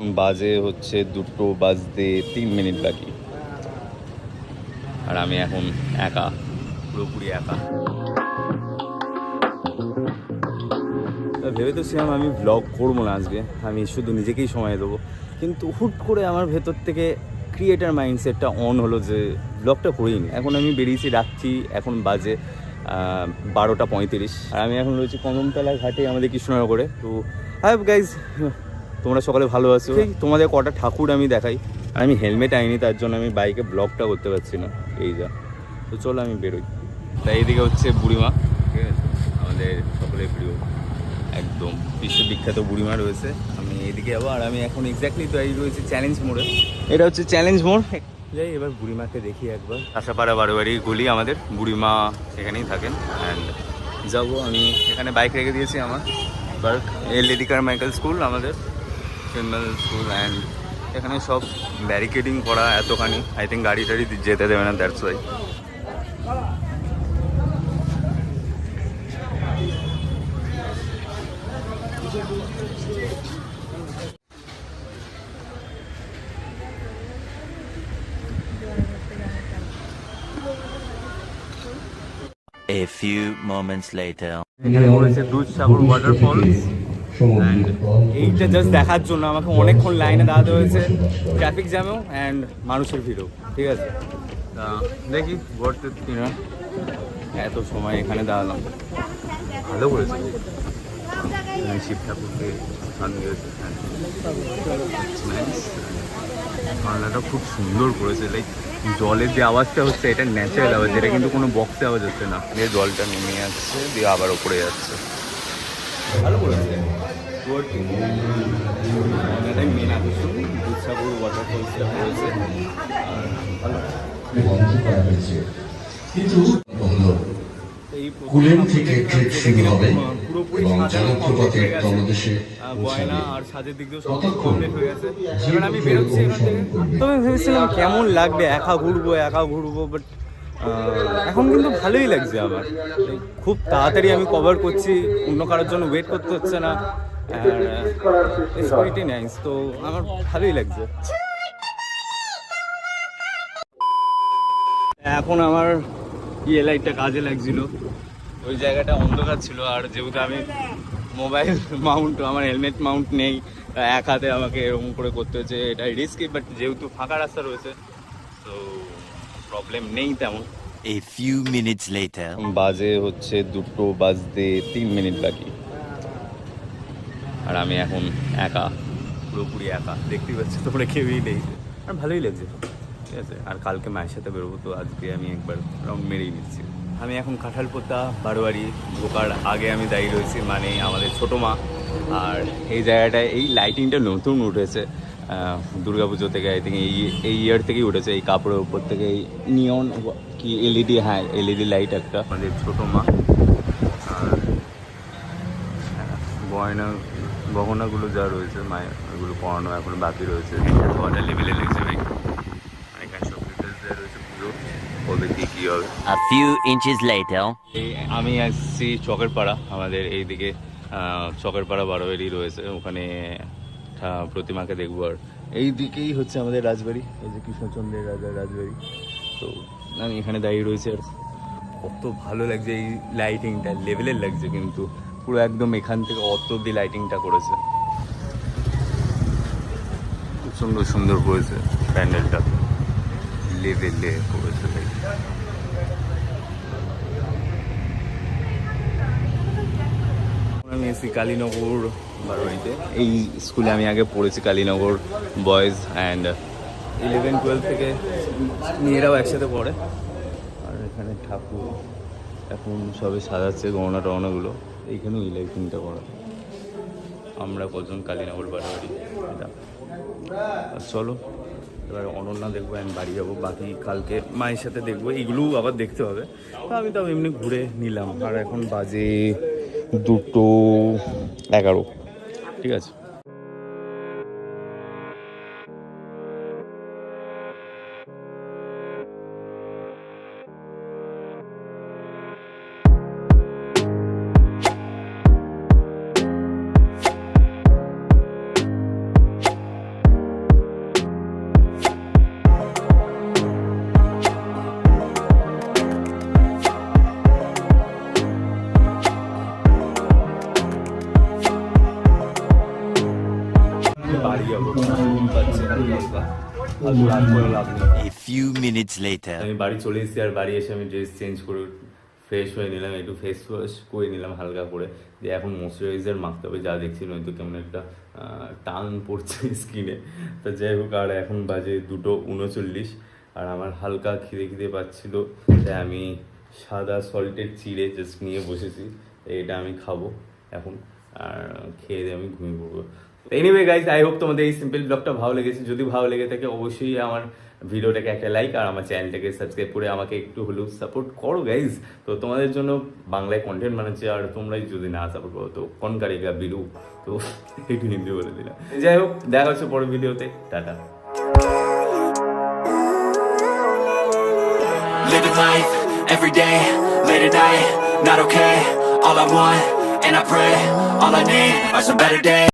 এখন বাজে হচ্ছে দুটো বাজতে তিন মিনিট বাকি। আর আমি এখন একা, পুরোপুরি একা। ভেবে তো ছিলাম আমি ব্লগ করব না আজকে। আমি শুধু নিজেকেই সময় দেবো। কিন্তু হুট করে আমার ভেতর থেকে ক্রিয়েটার মাইন্ডসেটটা অন হলো যে ব্লগটা করিই নি এখন আমি বেরিয়েছি, রাখছি, এখন বাজে বারোটা পঁয়ত্রিশ। আর আমি এখন রয়েছি কদমতলা ঘাটে আমাদের কৃষ্ণনগরে। তো হ্যাঁ গাইজ তোমরা সকালে ভালো আছো। তোমাদের কটা ঠাকুর আমি দেখাই। আমি হেলমেট আইনি তার জন্য আমি বাইকে ব্লগটা করতে পারছি না। এই যা। তো চলো আমি বেরোই। তাই এইদিকে হচ্ছে বুড়িমা। ঠিক আছে? আমাদের সকলের প্রিয়। একদম বিশ্ববিখ্যাত বুড়িমা রয়েছে। আমি এদিকে যাব আর আমি এখন এক্স্যাক্টলি তো এই রয়েছে চ্যালেঞ্জ মোড়ে। এটা হচ্ছে চ্যালেঞ্জ মোড়। যাই এবার বুড়িমাকে দেখি একবার। আশাপাড়া বারোবাড়ি গলি আমাদের। বুড়িমা এখানেই থাকেন। অ্যান্ড যাব আমি। এখানে বাইক রেখে দিয়েছি আমার। বার্ক এলইডি কার মাইকেল স্কুল আমাদের। ফিমেল স্কুল অ্যান্ড এখানে সব ব্যারিকেডিং করা এতখানি। আই থিঙ্ক গাড়ি টাড়ি যেতে দেবে না that's why A few moments later. এখানে রয়েছে দুধসাগর ওয়াটারফলস অ্যান্ড এইটা জাস্ট দেখার জন্য আমাকে অনেকক্ষণ লাইনে দাঁড়াতে হয়েছে। ট্রাফিক জ্যামেও অ্যান্ড মানুষের ভিড়ও ঠিক আছে? তা দেখি ঘুরতে কিনা। এত সময় এখানে দাঁড়ালাম। ভালো করেছে। শিব ঠাকুরকে স্থান দিয়েছে। ঝর্ণাটা খুব সুন্দর করেছে। লাইক জলের যে আওয়াজটা হচ্ছে এটা ন্যাচারাল আওয়াজ। এটা কিন্তু কোনো বক্সে আওয়াজ হচ্ছে না। দিয়ে জলটা নেমে যাচ্ছে দিয়ে আবার ওপরে যাচ্ছে। ভালো করেছে। ঝর্ণাটাই মেন আকর্ষণ দুধসাগর ওয়াটারফলসটা করেছে আর ভালো বন্ধ করা হয়েছে। কিন্তু কুলেন থেকে ট্রেক শুরু হবে এবং জলপ্রপাতের হয়ে। তলদেশে হয়ে। তবে ভেবেছিলাম কেমন লাগবে একা ঘুরবো একা ঘুরবো বাট এখন কিন্তু ভালোই লাগছে আমার। খুব তাড়াতাড়ি আমি কভার করছি, অন্য কারোর জন্য ওয়েট করতে হচ্ছে না। স্পিরিটি নাইস তো আমার ভালোই লাগছে। এখন আমার ইয়ে লাইটটা কাজে লাগছিল। ওই জায়গাটা অন্ধকার ছিল, আর যেহেতু আমি মোবাইল মাউন্ট আমার হেলমেট মাউন্ট নেই এক হাতে আমাকে এরকম করে করতে হচ্ছে এটা রিস্কি বাট যেহেতু ফাঁকা রাস্তা রয়েছে তো প্রবলেম নেই তেমন। A few minutes later. বাজে হচ্ছে দুটো বাজতে তিন মিনিট বাকি। আর আমি এখন একা পুরোপুরি একা। দেখতেই পাচ্ছি তোমরা কেউই নেই। আর ভালোই লাগছে। ঠিক আছে আর কালকে মায়ের সাথে বেরোবো তো আজকে আমি একবার রাউন্ড মেরেই নিচ্ছি। আমি এখন কাঁঠালপোতা বারোয়ারি ঢোকার আগে আমি দাঁড়িয়ে রয়েছি মানে আমাদের ছোটো মা। আর এই জায়গাটায় এই লাইটিংটা নতুন উঠেছে। পুজো থেকে আই থিঙ্ক এই এই ইয়ার থেকেই উঠেছে এই কাপড়ের উপর থেকে। এই নিয়ন কি এলইডি হ্যাঁ এলইডি লাইট একটা। আমাদের ছোটো মা আর গয়না গহনাগুলো যা রয়েছে মায়ের ওগুলো পড়ানো এখন বাকি রয়েছে। ওয়াটার লেভেলে লেগেছে ভাই এখানে সব ডিটেলস দেওয়া রয়েছে পুরো। কবে কী কী হবে। A few inches later. এই আমি আসছি চকের পাড়া আমাদের এইদিকে চকের পাড়া বারোয়ারি রয়েছে ওখানে প্রতিমাকে দেখব আর। এই দিকেই হচ্ছে আমাদের রাজবাড়ি, এই যে কৃষ্ণচন্দ্রের রাজার রাজবাড়ি। তো আমি এখানে দাঁড়িয়ে রয়েছে আর কত ভালো লাগছে এই লাইটিংটা লেভেলের লাগছে কিন্তু। পুরো একদম এখান থেকে অত অব্দি লাইটিংটা করেছে। সুন্দর সুন্দর করেছে প্যান্ডেলটা। লেভেলে করেছে আমি কালীনগর। এই স্কুলে আমি আগে পড়েছি Kalinagar boys and eleven twelve থেকে মেয়েরাও একসাথে পড়ে। আর এখানে ঠাকুর। এখন সবে সাজাচ্ছে গহনা টহনাগুলো। এইখানেও ইলেভেনটা করা। আমরা কজন কালীনগর বারোয়ারি। এটা। চলো, এবার অনন্যা দেখব আমি বাড়ি যাব। বাকি কালকে মায়ের সাথে দেখব। এইগুলোও আবার দেখতে হবে। তো আমি তাও এমনি ঘুরে নিলাম। আর এখন বাজে দুটো এগারো। ঠিক আছে? বাড়ি যাব পাচ্ছে হালকা করে লাভ নেই। Later. আমি বাড়ি চলে এসেছি আর বাড়ি এসে আমি ড্রেস চেঞ্জ করে ফ্রেশ হয়ে নিলাম একটু ফেস ওয়াশ করে নিলাম হালকা করে। যে এখন ময়শ্চারাইজার মাখতে হবে যা দেখছি নয়তো কেমন একটা টান পড়ছে স্কিনে তো যাই হোক আর এখন বাজে দুটো উনচল্লিশ আর আমার হালকা খিদে খিদে পাচ্ছিল তাই আমি সাদা সল্টেড চিড়ে জাস্ট নিয়ে বসেছি এটা আমি খাব এখন আর খেয়ে দিয়ে আমি ঘুমিয়ে পড়ব। এনিওয়ে গাইজ আই হোপ তোমাদের এই সিম্পল ব্লগটা ভালো লেগেছে। যদি ভালো লেগে থাকে অবশ্যই আমার ভিডিওটাকে একটা লাইক আর আমার চ্যানেলটাকে সাবস্ক্রাইব করে আমাকে একটু হলেও সাপোর্ট করো গাইজ তো তোমাদের জন্য বাংলায় কন্টেন্ট বানাচ্ছি আর তোমরাই যদি না সাপোর্ট করো তো কোন কারিগা বিরু তো একটু হিন্দি বলে দিলাম। যাই হোক দেখা হচ্ছে পরের ভিডিওতে। Tata. Living life every late at night, not okay. All I want, and I pray, all I need are some better days.